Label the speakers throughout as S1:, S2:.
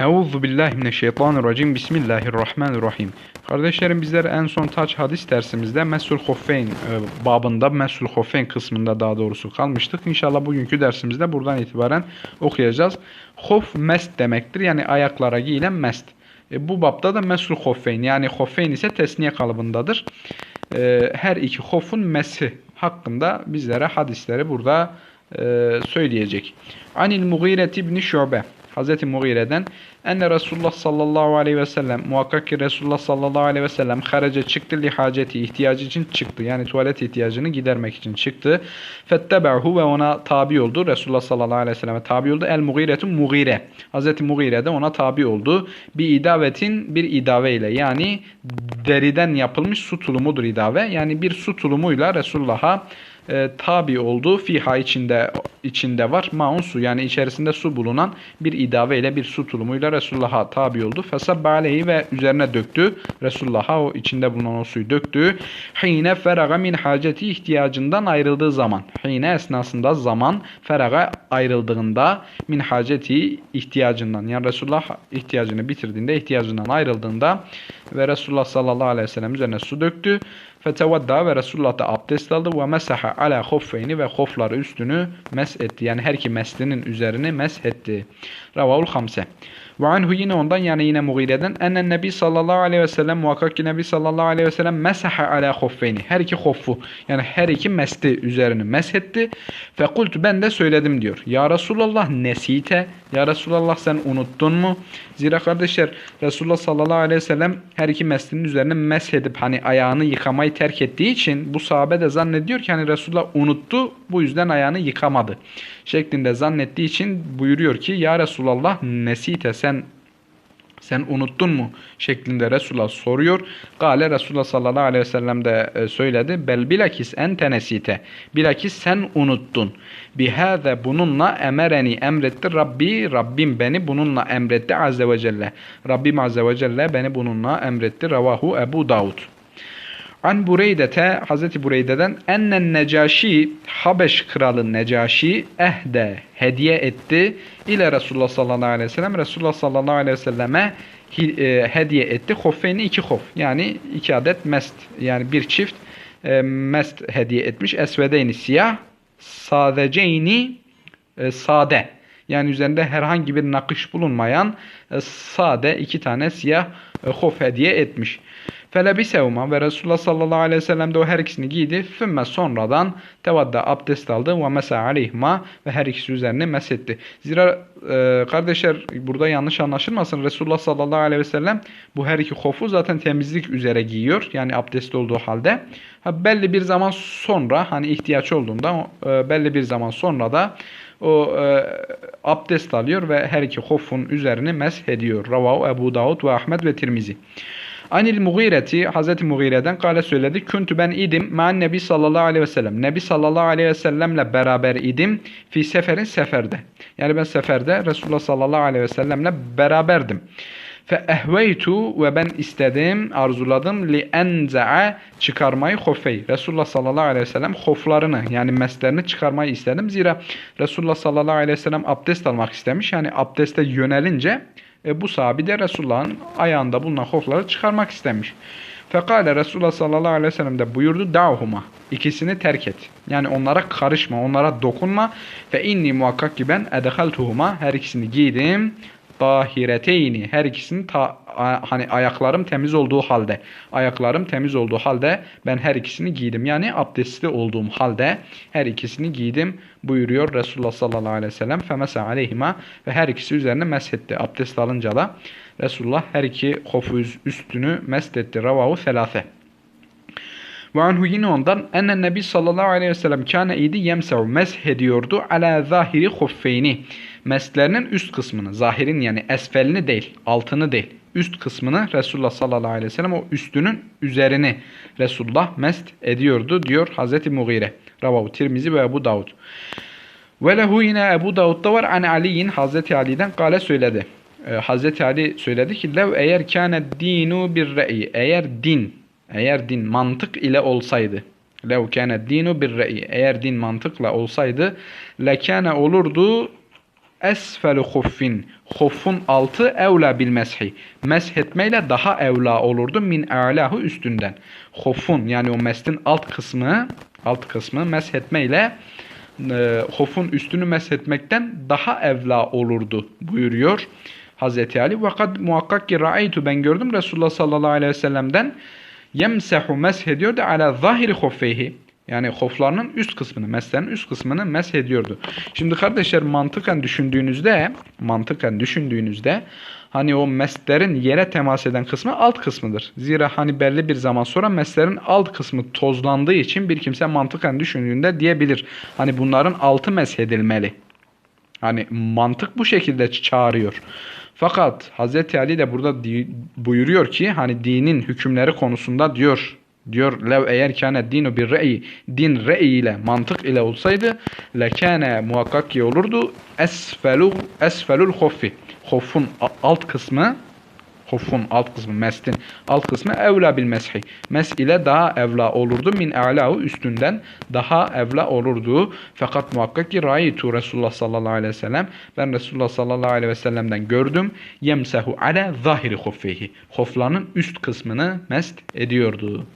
S1: Euzu billahi mineşşeytanirracim. Bismillahirrahmanirrahim. Kardeşlerim bizler en son taç hadis dersimizde Mesul Hoffeyn e, babında Mesul Hoffeyn kısmında daha doğrusu kalmıştık. İnşallah bugünkü dersimizde buradan itibaren okuyacağız. Hof mest demektir. Yani ayaklara giyilen mest. E, bu babda da Mesul Hoffeyn yani Hoffeyn ise tesniye kalıbındadır. E, her iki hofun mesi hakkında bizlere hadisleri burada e, söyleyecek. Anil Mughire ibn Şube Hazreti Mughire'den enne Resulullah sallallahu aleyhi ve sellem muhakkak ki Resulullah sallallahu aleyhi ve sellem haraca çıktı li haceti ihtiyacı için çıktı. Yani tuvalet ihtiyacını gidermek için çıktı. Fettebe'hu ve ona tabi oldu. Resulullah sallallahu aleyhi ve selleme tabi oldu. El Mughiretu Mughire. Hazreti Mughire de ona tabi oldu. Bir idavetin bir idave ile yani deriden yapılmış su tulumudur idave. Yani bir su tulumuyla Resulullah'a e, tabi oldu. Fiha içinde içinde var. Maun su yani içerisinde su bulunan bir idave ile bir su tulumuyla Resulullah'a tabi oldu. Fesabbe ve üzerine döktü. Resulullah'a o içinde bulunan o suyu döktü. Hine feraga min haceti ihtiyacından ayrıldığı zaman. Hine esnasında zaman feraga ayrıldığında min haceti ihtiyacından yani Resulullah ihtiyacını bitirdiğinde ihtiyacından ayrıldığında ve Resulullah sallallahu aleyhi ve sellem üzerine su döktü. Fetevadda ve Resulullah da abdest aldı ve mesaha ala hoffeyni ve hofları üstünü mes etti. Yani her iki meslinin üzerini mes etti. Ravahul hamse. Ve anhu yine ondan yani yine Mughire'den ennen Nebi sallallahu aleyhi ve sellem muhakkak ki Nebi sallallahu aleyhi ve sellem mesaha ala hoffeyni. Her iki hoffu yani her iki mesli üzerini meshetti. Fe kultu ben de söyledim diyor. Ya Resulallah nesite. Ya Resulallah sen unuttun mu? Zira kardeşler Resulullah sallallahu aleyhi ve sellem her iki meslinin üzerine meshedip hani ayağını yıkamayı terk ettiği için bu sahabe de zannediyor ki hani Resulullah unuttu bu yüzden ayağını yıkamadı. Şeklinde zannettiği için buyuruyor ki Ya Resulallah nesite sen sen unuttun mu? şeklinde Resulullah soruyor. Gale Resulullah sallallahu aleyhi ve sellem de e, söyledi. Bel bilakis ente nesite. Bilakis sen unuttun. Bihâze bununla emereni emretti. Rabbi, Rabbim beni bununla emretti azze ve celle. Rabbim azze ve celle beni bununla emretti. Ravahu Ebu Davud. An Bureyde'te Hazreti Bureyde'den ennen Necaşi Habeş kralı Necaşi ehde hediye etti ile Resulullah sallallahu aleyhi ve sellem Resulullah sallallahu aleyhi ve selleme e, hediye etti. Hoffeyni iki hof yani iki adet mest yani bir çift e, mest hediye etmiş. Esvedeyni siyah sadeceyni e, sade yani üzerinde herhangi bir nakış bulunmayan sade iki tane siyah e, hof hediye etmiş. Felebisevma ve Resulullah sallallahu aleyhi ve sellem de o her ikisini giydi. Fümme sonradan tevadda abdest aldı ve mesa aleyhima ve her ikisi üzerine mesetti. Zira e, kardeşler burada yanlış anlaşılmasın. Resulullah sallallahu aleyhi ve sellem bu her iki hofu zaten temizlik üzere giyiyor. Yani abdest olduğu halde. Ha, belli bir zaman sonra hani ihtiyaç olduğunda e, belli bir zaman sonra da o e, abdest alıyor ve her iki hofun üzerini mesh ediyor. Ravahu Ebu Davud ve Ahmet ve Tirmizi. Anil Mughireti Hazreti Mughire'den kale söyledi. Küntü ben idim ma'an Nebi sallallahu aleyhi ve sellem. Nebi sallallahu aleyhi ve sellemle beraber idim. Fi seferin seferde. Yani ben seferde Resulullah sallallahu aleyhi ve sellemle beraberdim. Fe ehveytu ve ben istedim, arzuladım li enza'a çıkarmayı hofey. Resulullah sallallahu aleyhi ve sellem hoflarını yani meslerini çıkarmayı istedim. Zira Resulullah sallallahu aleyhi ve sellem abdest almak istemiş. Yani abdeste yönelince e, bu sahabi de Resulullah'ın ayağında bulunan hofları çıkarmak istemiş. Fekale Resulullah sallallahu aleyhi ve sellem de buyurdu da'huma. İkisini terk et. Yani onlara karışma, onlara dokunma. Fe inni muhakkak ki ben edehaltuhuma her ikisini giydim tahireteyni her ikisinin ta, hani ayaklarım temiz olduğu halde ayaklarım temiz olduğu halde ben her ikisini giydim. Yani abdestli olduğum halde her ikisini giydim buyuruyor Resulullah sallallahu aleyhi ve sellem. Femese aleyhima ve her ikisi üzerine meshetti. Abdest alınca da Resulullah her iki hofu üstünü meshetti. Ravahu selase. Ve anhu yine ondan ennen nebi sallallahu aleyhi ve sellem kâne idi yemse'u mesh ediyordu ala zahiri huffeyni. Meslerinin üst kısmını, zahirin yani esfelini değil, altını değil, üst kısmını Resulullah sallallahu aleyhi ve sellem o üstünün üzerini Resulullah mest ediyordu diyor Hazreti Mughire. Ravahu Tirmizi ve Ebu Davud. Ve lehu yine Ebu Davud'da var an Ali'in Hazreti Ali'den kale söyledi. Ee, Hazreti Ali söyledi ki lev eğer kâne dinu bir re'i eğer din eğer din mantık ile olsaydı lev kâne dinu bir re'i eğer din mantıkla olsaydı lekâne olurdu esfelu huffin. Huffun altı evla bil meshi. Mesh etmeyle daha evla olurdu min a'lahu üstünden. Huffun yani o mestin alt kısmı alt kısmı mesh etmeyle e, üstünü meshetmekten daha evla olurdu buyuruyor Hazreti Ali. Vakat muhakkak ki ra'aytu ben gördüm Resulullah sallallahu aleyhi ve sellem'den yemsehu mesh ediyordu ala zahiri hoffeyhi. Yani hoflarının üst kısmını, meslerin üst kısmını mesh ediyordu. Şimdi kardeşler mantıken düşündüğünüzde, mantıken düşündüğünüzde hani o meslerin yere temas eden kısmı alt kısmıdır. Zira hani belli bir zaman sonra meslerin alt kısmı tozlandığı için bir kimse mantıken düşündüğünde diyebilir. Hani bunların altı meshedilmeli. Hani mantık bu şekilde çağırıyor. Fakat Hz. Ali de burada buyuruyor ki hani dinin hükümleri konusunda diyor diyor lev eğer kâne dinu bir re'i din re'i ile mantık ile olsaydı lekâne muhakkak ki olurdu. Esfelu esfelul hoffi hoffun alt kısmı hofun alt kısmı, mestin alt kısmı evla bil meshi. Mes ile daha evla olurdu min a'lahu üstünden daha evla olurdu. Fakat muhakkak ki raitu Resulullah sallallahu aleyhi ve sellem ben Resulullah sallallahu aleyhi ve sellem'den gördüm. Yemsehu ala zahiri hoffehi. Hoflarının üst kısmını mest ediyordu.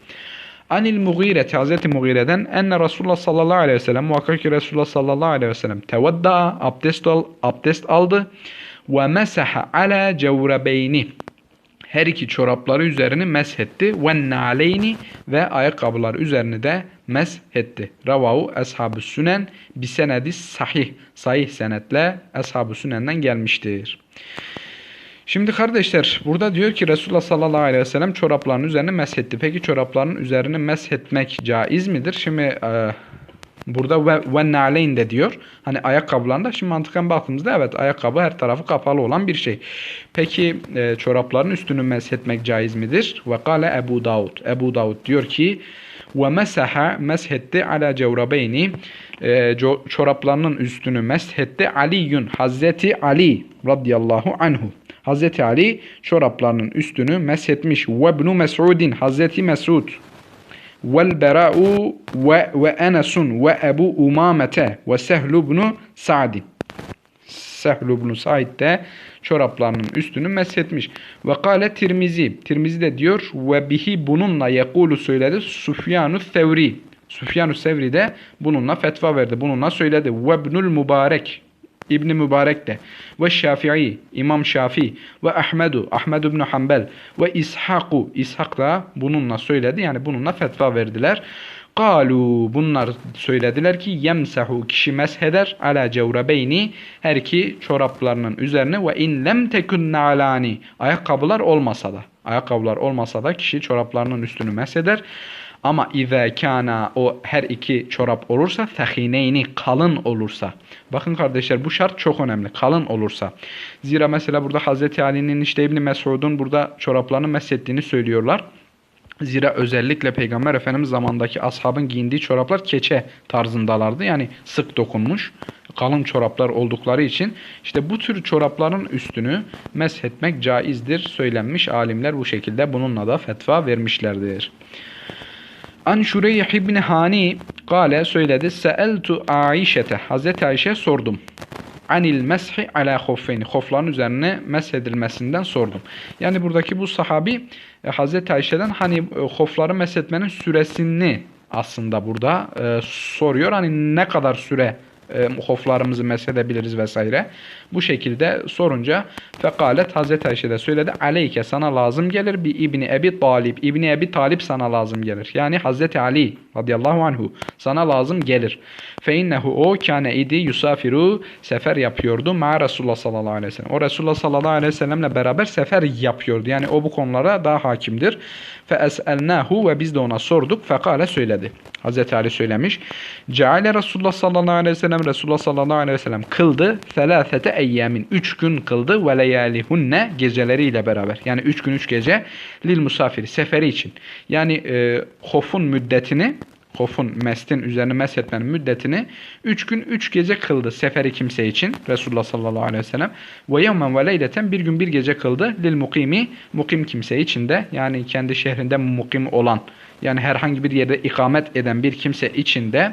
S1: Anil Mughire Hazreti Mughire'den enne Resulullah sallallahu aleyhi ve sellem muhakkak ki Resulullah sallallahu aleyhi ve sellem tevedda abdest, al, abdest aldı ve mesaha ala cevrebeyni her iki çorapları üzerini meshetti. Ve naleyni ve ayakkabılar üzerini de meshetti. Ravahu Ashab-ı Sünen bi senedi sahih. Sahih senetle Ashab-ı Sünen'den gelmiştir. Şimdi kardeşler burada diyor ki Resulullah sallallahu aleyhi ve sellem çoraplarının üzerine meshetti. Peki çorapların üzerini meshetmek caiz midir? Şimdi e, Burada ve, ve naleyn de diyor. Hani ayakkabılarında şimdi mantıken baktığımızda evet ayakkabı her tarafı kapalı olan bir şey. Peki e, çorapların üstünü meshetmek caiz midir? Ve kale Ebu Davud. Ebu Davud diyor ki ve mesaha meshetti ala cevrabeyni e, çoraplarının üstünü meshetti Aliyun Hazreti Ali radıyallahu anhu. Hazreti Ali çoraplarının üstünü meshetmiş. Ve ibn Mes'udin Hazreti Mesud ve ve enesun ve ebu umamete ve sehlu ibn Sa'id de çoraplarının üstünü meshetmiş. Ve kâle Tirmizi. Tirmizi de diyor ve bihi bununla yekulu söyledi Sufyanu Sevri. Sufyanu Sevri de bununla fetva verdi. Bununla söyledi. Ve ibnul Mübarek. İbni Mübarek de ve Şafii, İmam Şafii ve Ahmedu, Ahmed ibn Hanbel ve İshaku, İshak da bununla söyledi. Yani bununla fetva verdiler. Kalu bunlar söylediler ki yemsahu kişi mesheder ala cevrebeyni her iki çoraplarının üzerine ve in lem tekun nalani ayakkabılar olmasa da ayakkabılar olmasa da kişi çoraplarının üstünü mesheder. Ama ize kana o her iki çorap olursa fehineyni kalın olursa. Bakın kardeşler bu şart çok önemli. Kalın olursa. Zira mesela burada Hazreti Ali'nin işte İbni Mesud'un burada çoraplarını meshettiğini söylüyorlar. Zira özellikle Peygamber Efendimiz zamandaki ashabın giyindiği çoraplar keçe tarzındalardı. Yani sık dokunmuş kalın çoraplar oldukları için işte bu tür çorapların üstünü meshetmek caizdir söylenmiş alimler bu şekilde bununla da fetva vermişlerdir. An Şureyh ibn Hani kale söyledi. Seeltu Aişete. Hazreti Ayşe sordum. Anil meshi ala hoffeyni. Hofların üzerine meshedilmesinden sordum. Yani buradaki bu sahabi e, Hazreti Ayşe'den hani e, hofları meshetmenin süresini aslında burada e, soruyor. Hani ne kadar süre e, hoflarımızı mesedebiliriz vesaire. Bu şekilde sorunca fekalet Hazreti Ayşe de söyledi. Aleyke sana lazım gelir bir İbni Ebi Talib. İbni Ebi Talib sana lazım gelir. Yani Hazreti Ali radıyallahu anhu sana lazım gelir. Fe o kâne idi yusafiru sefer yapıyordu ma Resulullah sallallahu aleyhi ve sellem. O Resulullah sallallahu aleyhi ve sellemle beraber sefer yapıyordu. Yani o bu konulara daha hakimdir. Fe es'elnahu ve biz de ona sorduk. Fekale söyledi. Hazreti Ali söylemiş. Ceale Resulullah sallallahu aleyhi ve sellem Resulullah sallallahu aleyhi ve sellem kıldı. Selâfete eyyamin. Üç gün kıldı. Ve leyalihunne geceleriyle beraber. Yani üç gün üç gece lil musafiri seferi için. Yani e, hofun müddetini hofun mestin üzerine meshetmenin müddetini 3 gün 3 gece kıldı seferi kimse için Resulullah sallallahu aleyhi ve sellem ve yevmen ve leyleten bir gün bir gece kıldı lil mukimi mukim kimse için de yani kendi şehrinde mukim olan yani herhangi bir yerde ikamet eden bir kimse için de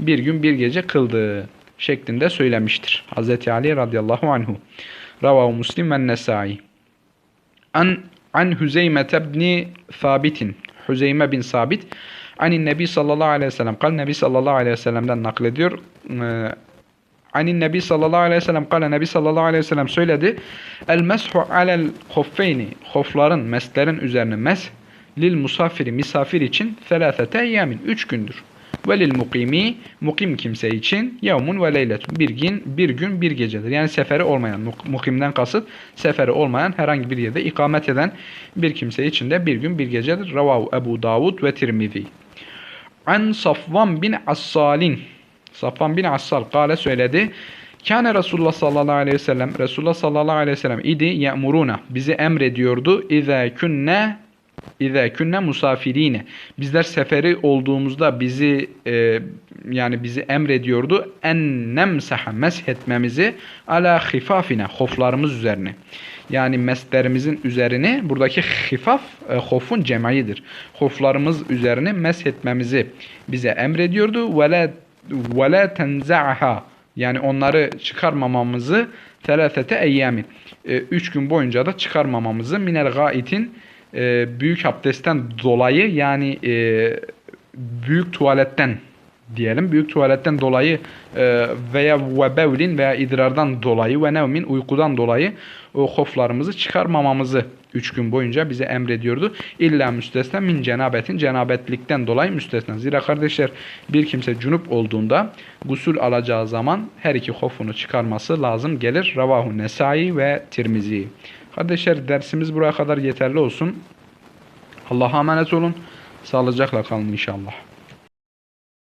S1: bir gün bir gece kıldı. şeklinde söylemiştir. Hz. Ali radıyallahu anhu. Ravahu Muslim ve Nesai. An an Hüzeyme ibn Sabit'in. Hüzeyme bin Sabit Anin Nebi sallallahu aleyhi ve sellem. Kal Nebi sallallahu aleyhi ve sellem'den naklediyor. Ee, Anin Nebi sallallahu aleyhi ve sellem. Kale Nebi sallallahu aleyhi ve sellem söyledi. El meshu alel hoffeyni. Hofların, meslerin üzerine mes lil musafiri misafir için selâfete eyyamin. Üç gündür. Ve lil mukimi mukim kimse için yevmun ve leyletun. Bir gün, bir gün, bir gecedir. Yani seferi olmayan, muk- mukimden kasıt seferi olmayan herhangi bir yerde ikamet eden bir kimse için de bir gün, bir gecedir. Ravahu Ebu Davud ve Tirmizi. An Safvan bin Assalin. Safvan bin Assal kâle söyledi. Kâne Resulullah sallallahu aleyhi ve sellem. Resulullah sallallahu aleyhi ve sellem idi ye'muruna. Bizi emrediyordu. İzâ künne İzâ künne musafirine. Bizler seferi olduğumuzda bizi e, yani bizi emrediyordu. En nemsaha meshetmemizi ala hifafine. Hoflarımız üzerine. Yani meslerimizin üzerine buradaki hifaf e, hofun cem'idir. Hoflarımız üzerine meshetmemizi bize emrediyordu. Ve la, ve la tenza'ha. Yani onları çıkarmamamızı telafete eyyamin. E, üç gün boyunca da çıkarmamamızı minel gaitin e, büyük abdestten dolayı yani e, büyük tuvaletten diyelim. Büyük tuvaletten dolayı e, veya ve bevlin veya idrardan dolayı ve nevmin uykudan dolayı o hoflarımızı çıkarmamamızı 3 gün boyunca bize emrediyordu. İlla müstesna min cenabetin cenabetlikten dolayı müstesna. Zira kardeşler bir kimse cunup olduğunda gusül alacağı zaman her iki hofunu çıkarması lazım gelir. Ravahu Nesai ve Tirmizi. Kardeşler dersimiz buraya kadar yeterli olsun. Allah'a emanet olun. Sağlıcakla kalın inşallah.